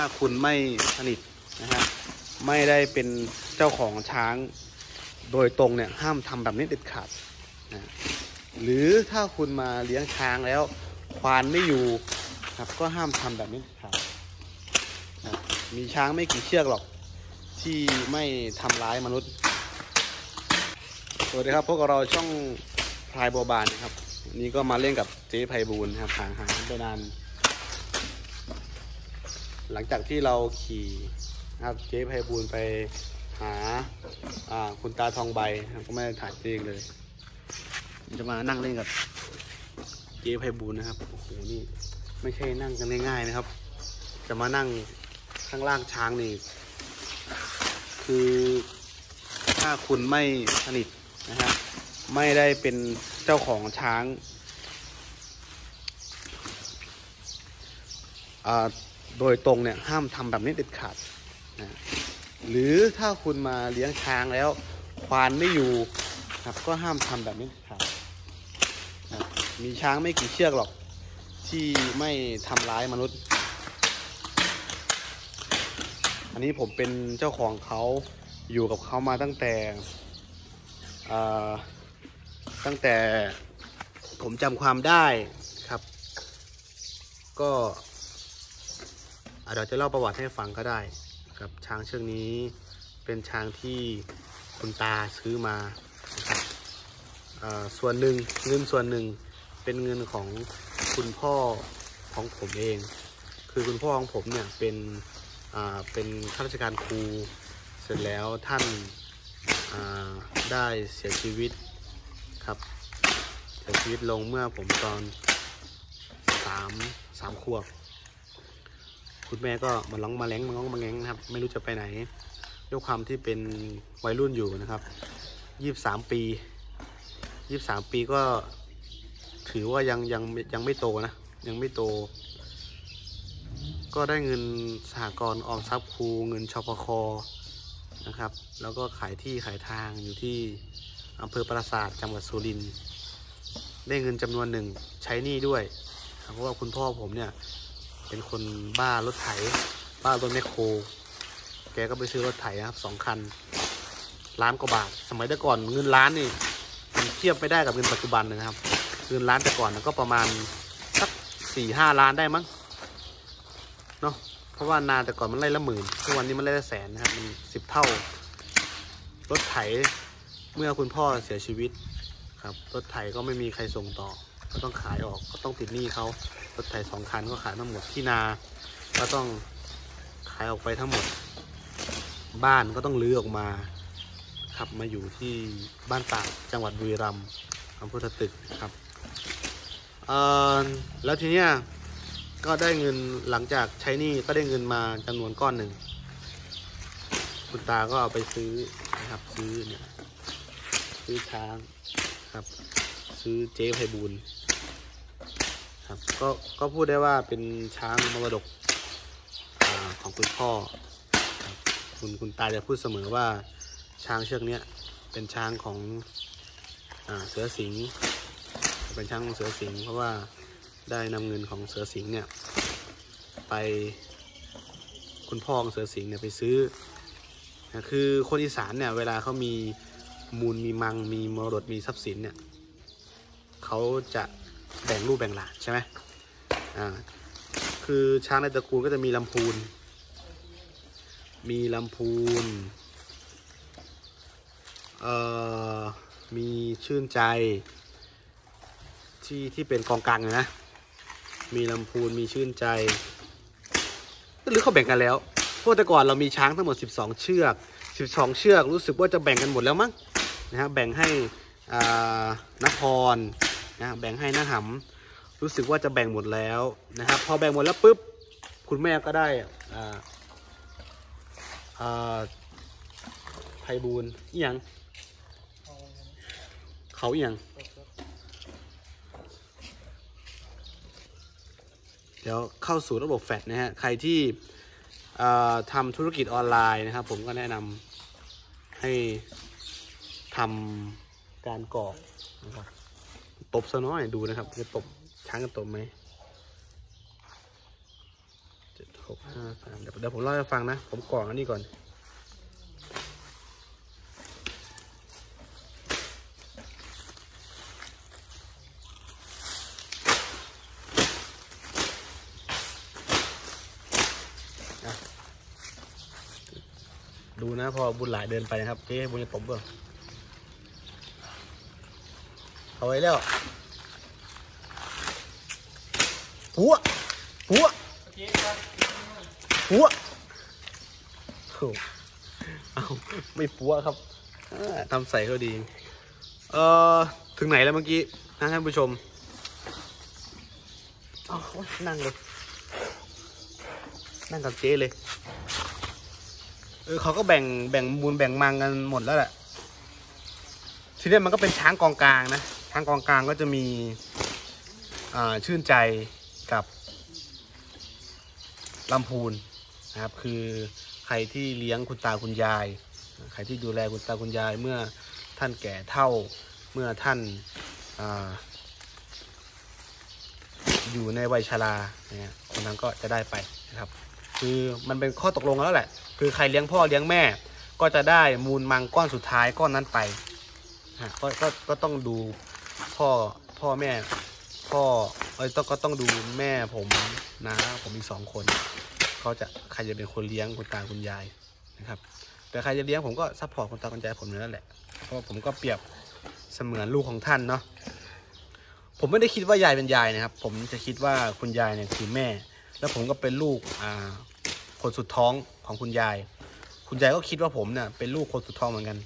ถ้าคุณไม่สนิทนะฮะไม่ได้เป็นเจ้าของช้างโดยตรงเนี่ยห้ามทำแบบนี้เด็ดขาดนะหรือถ้าคุณมาเลี้ยงช้างแล้ว ควานไม่อยู่ครับก็ห้ามทำแบบนี้เด็ดขาดนะมีช้างไม่กี่เชือกหรอก ที่ไม่ทำร้ายมนุษย์สวัสดีครับพวกเราช่องพลายบัวบานนะครับนนี้ก็มาเล่นกับเจ๊ไพบูลนะครับห่างหายไปนาน หลังจากที่เราขี่นะครับเจ๊ไพบูลย์ไปหาอ่าคุณตาทองใบนะครับก็ไม่ได้ถ่ายเจ๊เลยจะมานั่งเล่นกับเจ๊ไพบูลย์นะครับโอ้โหนี่ไม่ใช่นั่งกันง่ายๆนะครับ จะมานั่งข้างล่างช้างนี่คือถ้าคุณไม่สนิทนะฮะไม่ได้เป็นเจ้าของช้างอ่า โดยตรงเนี่ยห้ามทำแบบนี้เด็ดขาดนะหรือถ้าคุณมาเลี้ยงช้างแล้ว ควานไม่อยู่ครับก็ห้ามทำแบบนี้เด็ดขาดนะมีช้างไม่กี่เชือกหรอก ที่ไม่ทำร้ายมนุษย์ อันนี้ผมเป็นเจ้าของเขาอยู่กับเขามาตั้งแต่อ่าตั้งแต่ผมจำความได้ครับ ก็ อาจจะเล่าประวัติให้ฟังก็ได้ครับช้างเชือกนี้เป็นช้างที่คุณตาซื้อมาส่วนหนึ่งเงินส่วนหนึ่งเป็นเงินของคุณพ่อของผมเอง คือคุณพ่อของผมเนี่ยเป็นเป็นข้าราชการครูเสร็จแล้วท่านาได้เสียชีวิตครับเสียชีวิตลงเมื่อผมตอนสามสามขวบ คุณแม่ก็มาล้องมาแล้งมาล้องมาแง้งนะครับ ไม่รู้จะไปไหน ด้วยความที่เป็นวัยรุ่นอยู่นะครับยี่สิบสามปียี่สิบสามปีก็ถือว่ายังยังยังไม่โตนะ ยังไม่โต ก็ได้เงินสหกรณ์ออมทรัพย์ครูเงินชพคนะครับ แล้วก็ขายที่ขายทางอยู่ที่อำเภอปราสาทจังหวัดสุรินทร์ได้เงินจำนวนหนึ่งใช้หนี้ด้วย เพราะว่าคุณพ่อผมเนี่ย เป็นคนบ้ารถไถ บ้ารถแมคโคร แกก็ไปซื้อรถไถนะครับสองคัน ล้านกว่าบาท สมัยแต่ก่อนเงินล้านนี่มันเทียบไม่ได้กับเงินปัจจุบันนะครับ เงินล้านแต่ก่อนก็ประมาณสักสี่ห้าล้านได้มั้ง เนาะ เพราะว่านาแต่ก่อนมันไล่ละหมื่น ทุกวันนี้มันไล่ละแสนนะครับ มันสิบเท่า รถไถเมื่อคุณพ่อเสียชีวิตครับ รถไถก็ไม่มีใครส่งต่อ ก็ต้องขายออกก็ต้องติดหนี้เขารถไถสองคันก็ขายทั้งหมดที่นา ก็ต้องขายออกไปทั้งหมด บ้านก็ต้องลื้อออกมาขับมาอยู่ที่บ้านตากจังหวัดบุรีรัมย์อำเภอสตึกครับเออแล้วทีเนี้ยก็ได้เงินหลังจากใช้หนี้ก็ได้เงินมาจำนวนก้อนหนึ่งคุณตาก็เอาไปซื้อนะครับซื้อเนี่ยซื้อช้างครับ ซื้อเจ๊ไพบูล ครับก็ก็พูดได้ว่าเป็นช้างมรดกอของคุณพ่อครับคุณคุณตาจะพูดเสมอว่าช้างเชือกเนี้ยเป็นช้างของอเสือสิงเป็นช้างของเสือสิงเพราะว่าได้นำเงินของเสือสิงเนี่ยไปคุณพ่อของเสือสิงเนี่ยไปซื้อนะคือคนอีสานเนี่ยเวลาเขามีมูลมีมังมีมรดกมีทรัพย์สินเนี่ยเขาจะ แบ่งลูกแบ่งหลานใช่ไหมอ่าคือช้างในตระกูลก็จะมีลำพูน มีลำพูน เอ่อ มีชื่นใจ ที่ที่เป็นกองกลางอยู่นะ มีลำพูนมีชื่นใจ หรือเขาแบ่งกันแล้วเพราะแต่ก่อนเรามีช้างทั้งหมด 12 เชือก 12 เชือกรู้สึกว่าจะแบ่งกันหมดแล้วมั้งนะฮะ แบ่งให้อ่านคร นะแบ่งให้นาหำรู้สึกว่าจะแบ่งหมดแล้วนะครับ พอแบ่งหมดแล้วปุ๊บคุณแม่ก็ได้อ่าอ่าไพบูลย์อหย่างเขาอหย่างเดี๋ยวเข้าสู่ระบบแฟดนะฮะใครที่ทำธุรกิจออนไลน์นะครับ ผมก็แนะนำให้ทำการกรอกนะครับ ตบซะน้อยดูนะครับจะตบช้างกันตบไหมเจ็ดหกห้าสามเดี๋ยวเดี๋ยวผมเล่าให้ฟังนะ ผมกรอกอันนี้ก่อน ดูนะพอบุญหลายเดินไปนะครับเจ๊บุญจะตบเบื้อง เอาไว้แล้วปัวปัวปัวโอ้เอาไม่ปัวครับทำใส่ก็ดี เอ่อ ถึงไหนแล้วเมื่อกี้นะท่านผู้ชมเอานั่งเลย นั่งกับเจ๊เลย เออเขาก็แบ่งแบ่งมูลแบ่งมังกันหมดแล้วแหละ ทีนี้มันก็เป็นช้างกองกลางนะางกองกลางก็จะมีชื่นใจกับลำพูนนะครับ คือใครที่เลี้ยงคุณตาคุณยาย ใครที่ดูแลคุณตาคุณยายเมื่อท่านแก่เท่าเมื่อท่านอาอยู่ในวัยชราเนี่ยคนนั้นก็จะได้ไปนะครับ คือมันเป็นข้อตกลงแล้วแหละ คือใครเลี้ยงพ่อเลี้ยงแม่ก็จะได้มูลมังก้อนสุดท้ายก้อนนั้นไปฮะก็ก็ก็ต้องดู พ่อพ่อแม่ พ่อเอ้ยต้องก็ต้องดูแม่ผมนะ ผมอีสองคนเขาจะใครจะเป็นคนเลี้ยงคุณตาคุณยายนะครับ แต่ใครจะเลี้ยงผมก็ซัพพอร์ตคุณตาคุณยายผมนั่นแหละเพราะผมก็เปรียบเสมือนลูกของท่านเนาะผมไม่ได้คิดว่ายายเป็นยายนะครับ ผมจะคิดว่าคุณยายเนี่ยคือแม่ แล้วผมก็เป็นลูกอ่าคนสุดท้องของคุณยาย คุณยายก็คิดว่าผมเนี่ยเป็นลูกคนสุดท้องเหมือนกัน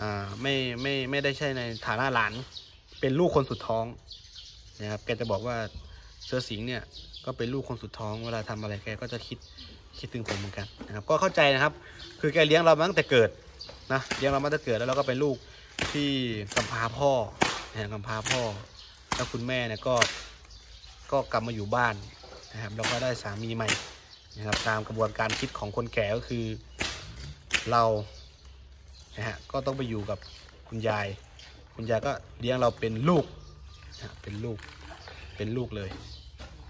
อ่าไม่ไม่ไม่ได้ใช่ในฐานะหลาน เป็นลูกคนสุดท้องนะครับแกจะบอกว่าเสือสิงห์เนี่ยก็เป็นลูกคนสุดท้องเวลาทำอะไรแกก็จะคิดคิดถึงผมเหมือนกันนะครับ ก็เข้าใจนะครับ คือแกเลี้ยงเรามาตั้งแต่เกิดนะเลี้ยงเรามาตั้งแต่เกิดแล้วเราก็เป็นลูกที่กำพร้าพ่อนะกำพร้าพ่อ แล้วคุณแม่เนี่ยก็ก็กลับมาอยู่บ้านนะครับแล้วก็ได้สามีใหม่นะครับตามกระบวนการคิดของคนแก่ก็คือเรานะฮะก็ต้องไปอยู่กับคุณยาย คุณยายก็เลี้ยงเราเป็นลูกเป็นลูกเป็นลูกเลย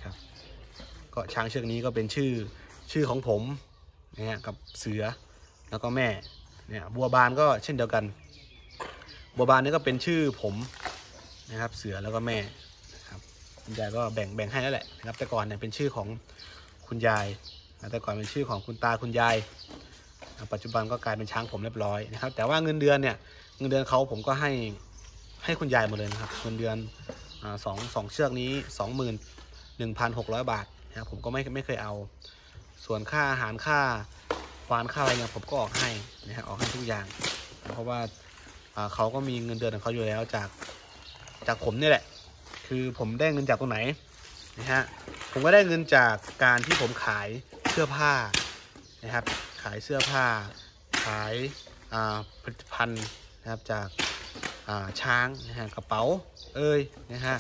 ครับ ก็ช้างเชือกนี้ก็เป็นชื่อชื่อของผมนะฮะกับเสือแล้วก็แม่เนี่ยบัวบานก็เช่นเดียวกัน บัวบานนี่ก็เป็นชื่อผมนะครับเสือแล้วก็แม่นะครับคุณยายก็แบ่งแบ่งให้แล้วแหละนะครับแต่ก่อนเนี่ยเป็นชื่อของคุณยายแต่ก่อนเป็นชื่อของคุณตาคุณยายปัจจุบันก็กลายเป็นช้างผมเรียบร้อยนะครับแต่ว่าเงินเดือนเนี่ยเงินเดือนเขาผมก็ให้ ให้คุณยายหมดเลยนะครับเงินเดือนสองสองเชือกนี้สองหมื่นหนึ่งพันหกร้อยบาทนะครับผมก็ไม่ไม่เคยเอา ส่วนค่าอาหารค่าควานค่าอะไรเนี่ยผมก็ออกให้นะครับออกให้ทุกอย่าง เพราะว่าเขาก็มีเงินเดือนของเขาอยู่แล้วจากจากผมนี่แหละ คือผมได้เงินจากตรงไหนนะฮะผมก็ได้เงินจากการที่ผมขายเสื้อผ้านะครับ ขายเสื้อผ้า ขายอ่าผลิตภัณฑ์นะครับจาก ช้างนะฮะกระเป๋าเอ้ยนะฮะ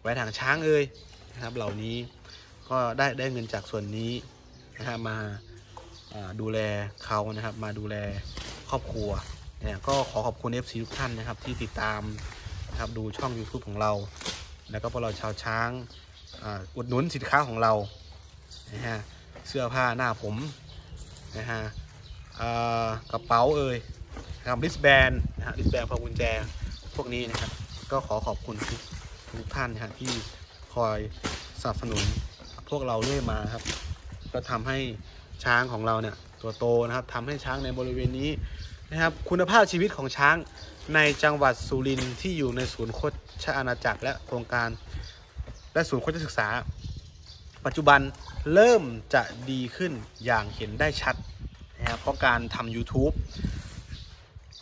แหวนหางช้างเอ้ยนะครับเหล่านี้ก็ได้ได้เงินจากส่วนนี้นะฮะมาดูแลเขานะครับ มาดูแลครอบครัวเนี่ยก็ขอขอบคุณ FC ทุกท่านนะครับที่ติดตามนะครับดูช่อง YouTube ของเรา แล้วก็พวกเราชาวช้างอุดหนุนสินค้าของเรานะฮะเสื้อผ้าหน้าผมนะฮะกระเป๋าเอ่ยนะครับริสแบนนะฮะริสแบนพวงกุญแจ พวกนี้นะครับ ก็ขอขอบคุณทุกทุกท่านนะฮะที่คอยสนับสนุนพวกเราเรื่อยมาครับ ก็ทำให้ช้างของเราเนี่ยตัวโตนะครับทำให้ช้างในบริเวณนี้นะครับ คุณภาพชีวิตของช้างในจังหวัดสุรินทร์ที่อยู่ในศูนย์โคชอาณาจักรและโครงการ และศูนย์โคชศึกษา ปัจจุบันเริ่มจะดีขึ้นอย่างเห็นได้ชัดนะครับเพราะการทำ YouTube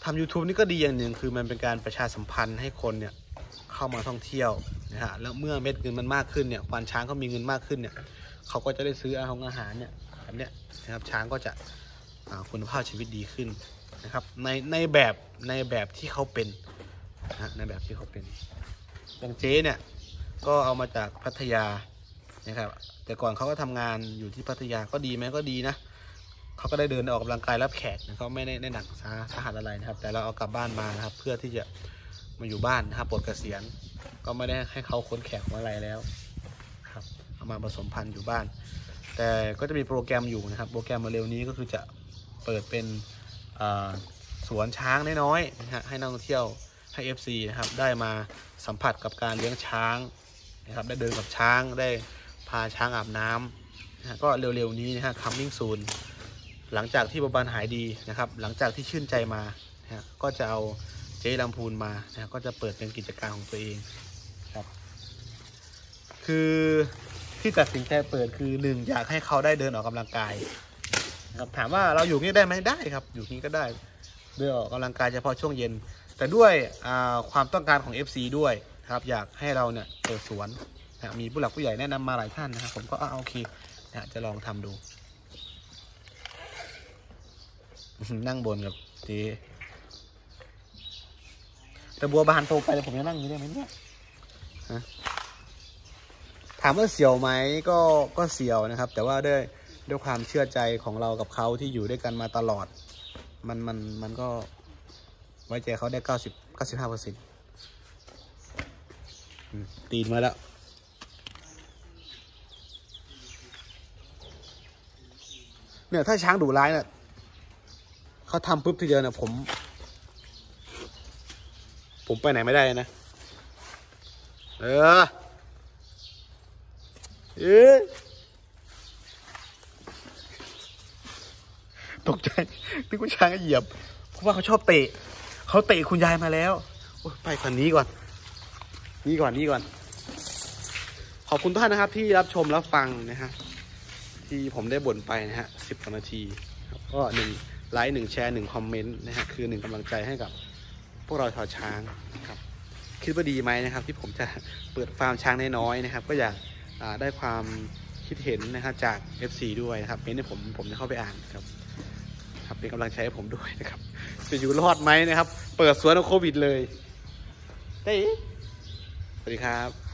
ทำ YouTube นี่ก็ดีอย่างหนึ่งคือมันเป็นการประชาสัมพันธ์ให้คนเนี่ยเข้ามาท่องเที่ยวนะฮะแล้วเมื่อเม็ดเงินมันมากขึ้นเนี่ยควานช้างเขามีเงินมากขึ้นเนี่ยเขาก็จะได้ซื้ออาหารอาหารเนี่ยแบบเนี้ยนะครับช้างก็จะคุณภาพชีวิตดีขึ้นนะครับในในแบบในแบบที่เขาเป็นนะในแบบที่เขาเป็นอย่างเจ๊เนี่ยก็เอามาจากพัทยานะครับแต่ก่อนเขาก็ทำงานอยู่ที่พัทยาก็ดีไหมก็ดีนะ เขาก็ได้เดินออกกำลังกายรับแขกนะเขาไม่ได้หนักสาสาหัสอะไรนะครับ แต่เราเอากลับบ้านมานะครับ เพื่อที่จะมาอยู่บ้านนะครับปลดเกษียณก็ไม่ได้ให้เขาค้นแขกมาอะไรแล้วครับเอามาผสมพันธุ์อยู่บ้าน แต่ก็จะมีโปรแกรมอยู่นะครับ โปรแกรมมาเร็วนี้ก็คือจะเปิดเป็นสวนช้างน้อยๆนะฮะให้นักท่องเที่ยวให้ FC นะครับได้มาสัมผัสกับการเลี้ยงช้างนะครับได้เดินกับช้างได้พาช้างอาบน้ำนะฮะก็เร็วๆนี้นะฮะ coming soon หลังจากที่บาบานหายดีนะครับ หลังจากที่ชื่นใจมานะก็จะเอาเจ๊ลำพูนมานะก็จะเปิดเป็นกิจการของตัวเองครับ คือที่ตัดสินใจเปิดคือหนึ่งอยากให้เขาได้เดินออกกำลังกายนะครับถามว่าเราอยู่นี่ได้ไหมได้ครับ อยู่นี่ก็ได้เดินออกกำลังกายเฉพาะช่วงเย็น แต่ด้วยความต้องการของ FC ด้วยนะครับอยากให้เราเนี่ยเปิดสวนนะมีผู้หลักผู้ใหญ่แนะนำมาหลายท่านนะครับผมก็โอเคนะจะลองทำดู นั่งบนกับเจ๊แต่บัวบานโตไปแล้วผมจะนั่งอย่างนี้ได้ไหมเนี่ยถามว่าเสียวไหมก็ก็เสียวนะครับ แต่ว่าด้วยด้วยความเชื่อใจของเรากับเขาที่อยู่ด้วยกันมาตลอด มันมันมันก็ไว้ใจเขาได้เก้าสิบเก้าสิบห้าเปอร์เซ็นต์ตีนมาแล้วเนี่ยถ้าช้างดุร้ายเนี่ย เขาทำปุ๊บทีเดียวเนี่ยผม ผมไปไหนไม่ได้นะ เออเอ๊ตกใจนึกว่าช้างเหยียบ เพราะว่าเขาชอบเตะ เขาเตะคุณยายมาแล้ว ไปคันนี้ก่อน นี่ก่อนนี่ก่อน ขอบคุณทุกท่านนะครับ ที่รับชมรับฟังนะฮะที่ผมได้บ่นไปนะฮะสิบกวนาที ก็หนึ่ง ไลค์หนึ่งแชร์หนึ่งคอมเมนต์นะฮะคือหนึ่งกำลังใจให้กับพวกเราชาวช้างครับคิดว่าดีไหมนะครับ ที่ผมจะเปิดฟาร์มช้างน้อยๆนะครับ ก็อยากได้ความคิดเห็นนะครับจาก FC ด้วยนะครับเม้นต์ให้ผมผมจะเข้าไปอ่านครับครับเป็นกำลังใจให้ผมด้วยนะครับ จะอยู่รอดไหมนะครับ เปิดสวนโควิดเลยได้สวัสดีครับ